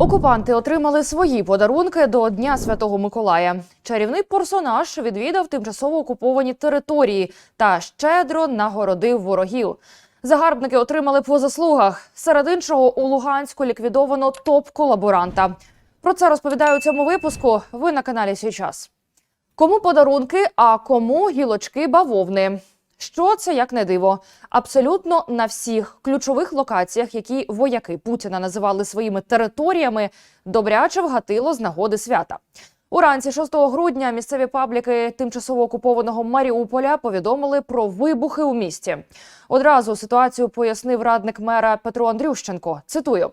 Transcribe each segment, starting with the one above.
Окупанти отримали свої подарунки до Дня Святого Миколая. Чарівний персонаж відвідав тимчасово окуповані території та щедро нагородив ворогів. Загарбники отримали по заслугах. Серед іншого у Луганську ліквідовано топ-колаборанта. Про це розповідаю у цьому випуску. Ви на каналі Січас. Кому подарунки, а кому гілочки бавовни. Що це як не диво? Абсолютно на всіх ключових локаціях, які вояки Путіна називали своїми територіями, добряче вгатило з нагоди свята. Уранці 6 грудня місцеві пабліки тимчасово окупованого Маріуполя повідомили про вибухи у місті. Одразу ситуацію пояснив радник мера Петро Андрющенко. Цитую: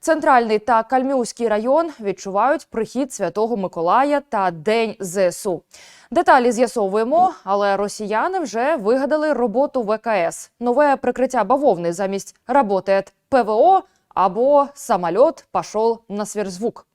центральний та Кальмівський район відчувають прихід Святого Миколая та День ЗСУ. Деталі з'ясовуємо, але росіяни вже вигадали роботу ВКС. Нове прикриття бавовни замість «работает ПВО або самольот пішов на сверхзвук.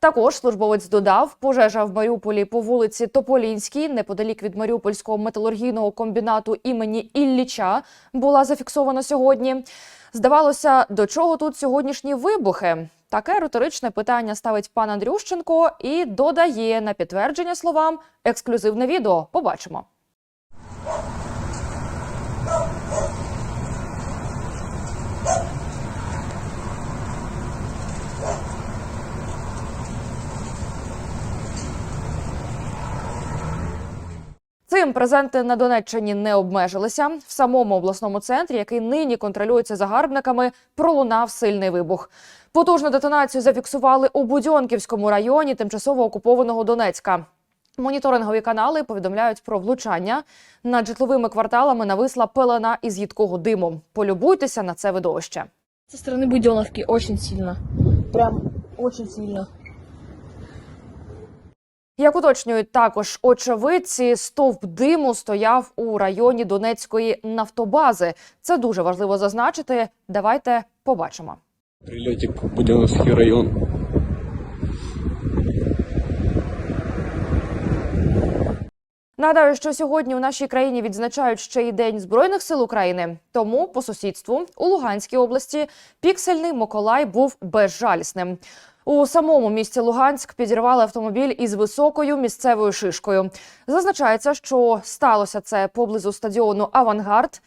Також службовець додав, пожежа в Маріуполі по вулиці Тополінській, неподалік від Маріупольського металургійного комбінату імені Ілліча, була зафіксована сьогодні. Здавалося, до чого тут сьогоднішні вибухи? Таке риторичне питання ставить пан Андрющенко і додає на підтвердження словам ексклюзивне відео. Побачимо. Цим презенти на Донеччині не обмежилися. В самому обласному центрі, який нині контролюється загарбниками, пролунав сильний вибух. Потужну детонацію зафіксували у Будьонківському районі тимчасово окупованого Донецька. Моніторингові канали повідомляють про влучання. Над житловими кварталами нависла пелена із їдкого диму. Полюбуйтеся на це видовище. Со стороны Буденовки очень сильно. Прям очень сильно. Як уточнюють також очевидці, стовп диму стояв у районі Донецької нафтобази. Це дуже важливо зазначити. Давайте побачимо. Прилетик Буденновский район. Нагадаю, що сьогодні у нашій країні відзначають ще й День Збройних сил України. Тому по сусідству у Луганській області піксельний Миколай був безжалісним. У самому місті Луганськ підірвали автомобіль із високою місцевою шишкою. Зазначається, що сталося це поблизу стадіону Авангард.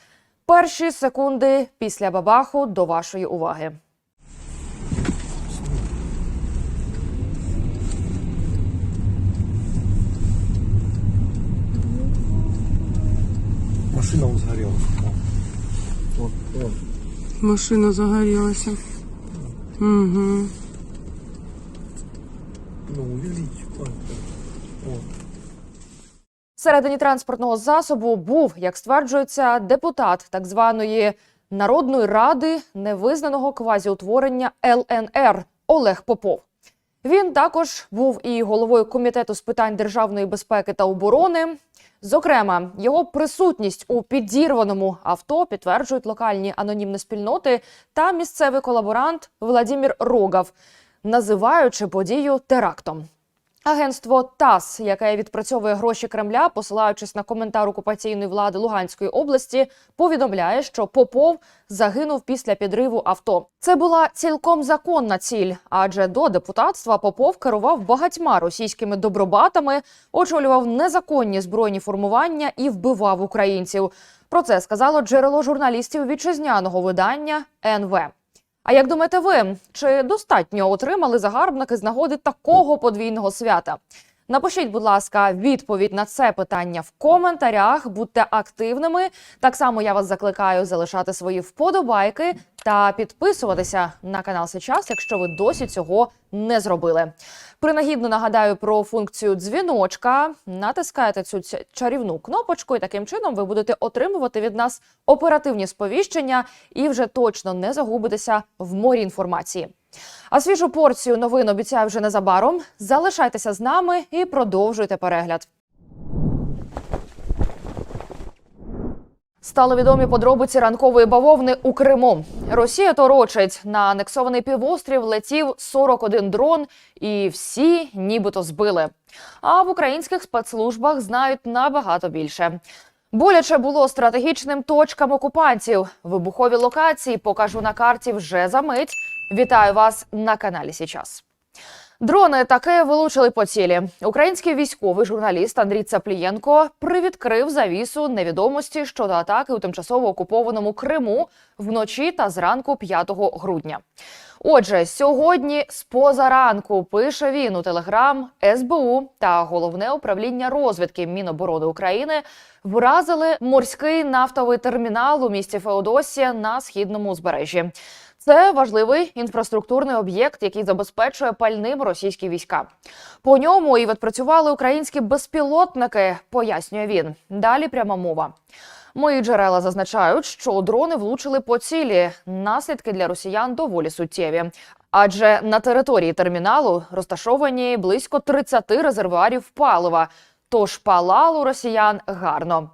Перші секунди після бабаху до вашої уваги. Машина вот. Машина загорілася. Угу. Вот. Вот. Всередині транспортного засобу був, як стверджується, депутат так званої Народної ради невизнаного квазіутворення ЛНР Олег Попов. Він також був і головою комітету з питань державної безпеки та оборони. Зокрема, його присутність у підірваному авто підтверджують локальні анонімні спільноти та місцевий колаборант Владимир Рогав, називаючи подію терактом. Агентство ТАСС, яке відпрацьовує гроші Кремля, посилаючись на коментар окупаційної влади Луганської області, повідомляє, що Попов загинув після підриву авто. Це була цілком законна ціль, адже до депутатства Попов керував багатьма російськими добробатами, очолював незаконні збройні формування і вбивав українців. Про це сказало джерело журналістів вітчизняного видання НВ. А як думаєте ви, чи достатньо отримали загарбники з нагоди такого подвійного свята? Напишіть, будь ласка, відповідь на це питання в коментарях. Будьте активними. Так само я вас закликаю залишати свої вподобайки та підписуватися на канал Сейчас, якщо ви досі цього не зробили. Принагідно нагадаю про функцію дзвіночка. Натискаєте цю чарівну кнопочку, і таким чином ви будете отримувати від нас оперативні сповіщення і вже точно не загубитеся в морі інформації. А свіжу порцію новин обіцяю вже незабаром. Залишайтеся з нами і продовжуйте перегляд. Стали відомі подробиці ранкової бавовни у Криму. Росія торочить на анексований півострів летів 41 дрон, і всі нібито збили. А в українських спецслужбах знають набагато більше. Боляче було стратегічним точкам окупантів. Вибухові локації покажу на карті вже за мить. Вітаю вас на каналі Січас. Дрони таки вилучили по цілі. Український військовий журналіст Андрій Цаплієнко привідкрив завісу невідомості щодо атаки у тимчасово окупованому Криму вночі та зранку 5 грудня. Отже, сьогодні з позаранку пише він у Телеграм СБУ та головне управління розвідки Міноборони України вразили морський нафтовий термінал у місті Феодосія на східному узбережжі. Це важливий інфраструктурний об'єкт, який забезпечує пальним російські війська. По ньому і відпрацювали українські безпілотники, пояснює він. Далі пряма мова. Мої джерела зазначають, що дрони влучили по цілі. Наслідки для росіян доволі суттєві. Адже на території терміналу розташовані близько 30 резервуарів палива. Тож палало росіян гарно.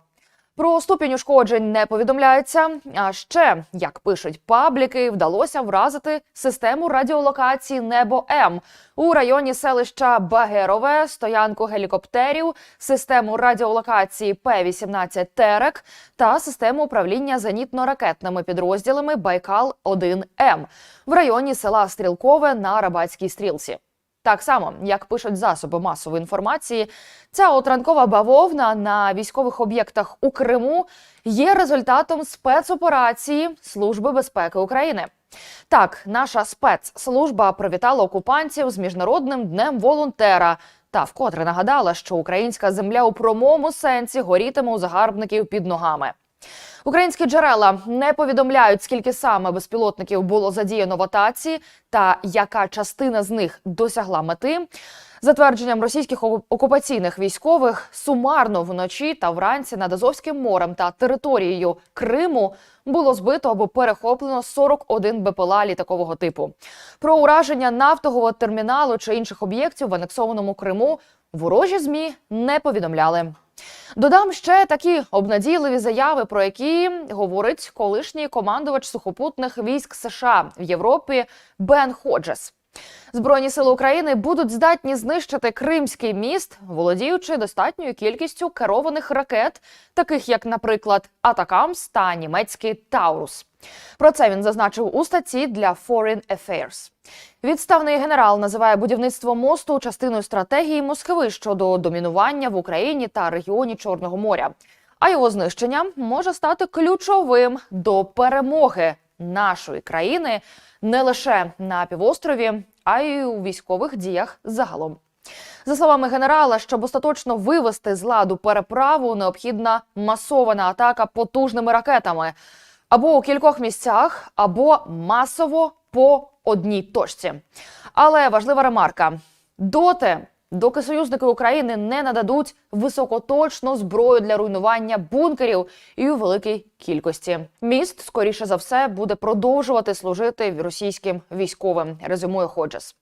Про ступінь ушкоджень не повідомляється. А ще, як пишуть пабліки, вдалося вразити систему радіолокації Небо М у районі селища Багерове, стоянку гелікоптерів, систему радіолокації П-18 Терек та систему управління зенітно-ракетними підрозділами Байкал 1 М в районі села Стрілкове на Рабатській стрілці. Так само, як пишуть засоби масової інформації, ця отранкова бавовна на військових об'єктах у Криму є результатом спецоперації Служби безпеки України. Так, наша спецслужба привітала окупантів з міжнародним днем волонтера та вкотре нагадала, що українська земля у прямому сенсі горітиме у загарбників під ногами. Українські джерела не повідомляють, скільки саме безпілотників було задіяно в атаці та яка частина з них досягла мети. За твердженням російських окупаційних військових, сумарно вночі та вранці над Азовським морем та територією Криму було збито або перехоплено 41 БПЛА літакового типу. Про ураження нафтового терміналу чи інших об'єктів в анексованому Криму ворожі змі не повідомляли. Додам ще такі обнадійливі заяви, про які говорить колишній командувач сухопутних військ США в Європі Бен Ходжес. Збройні сили України будуть здатні знищити Кримський міст, володіючи достатньою кількістю керованих ракет, таких як, наприклад, Атакамс та німецький Таурус. Про це він зазначив у статті для Foreign Affairs. Відставний генерал називає будівництво мосту частиною стратегії Москви щодо домінування в Україні та регіоні Чорного моря. А його знищення може стати ключовим до перемоги нашої країни не лише на півострові, а й у військових діях загалом. За словами генерала, щоб остаточно вивести з ладу переправу, необхідна масована атака потужними ракетами або у кількох місцях, або масово по одній точці. Але важлива ремарка: доти, доки союзники України не нададуть високоточну зброю для руйнування бункерів і у великій кількості. Міст, скоріше за все, буде продовжувати служити російським військовим. Резюмує Ходжес.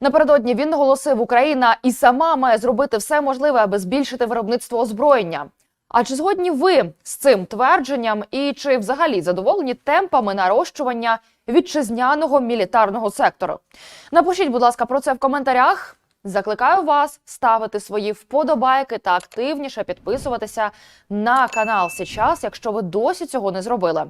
Напередодні він наголосив, Україна і сама має зробити все можливе, аби збільшити виробництво озброєння. А чи згодні ви з цим твердженням, і чи взагалі задоволені темпами нарощування вітчизняного мілітарного сектору? Напишіть, будь ласка, про це в коментарях. Закликаю вас ставити свої вподобайки та активніше підписуватися на канал Сейчас, якщо ви досі цього не зробили.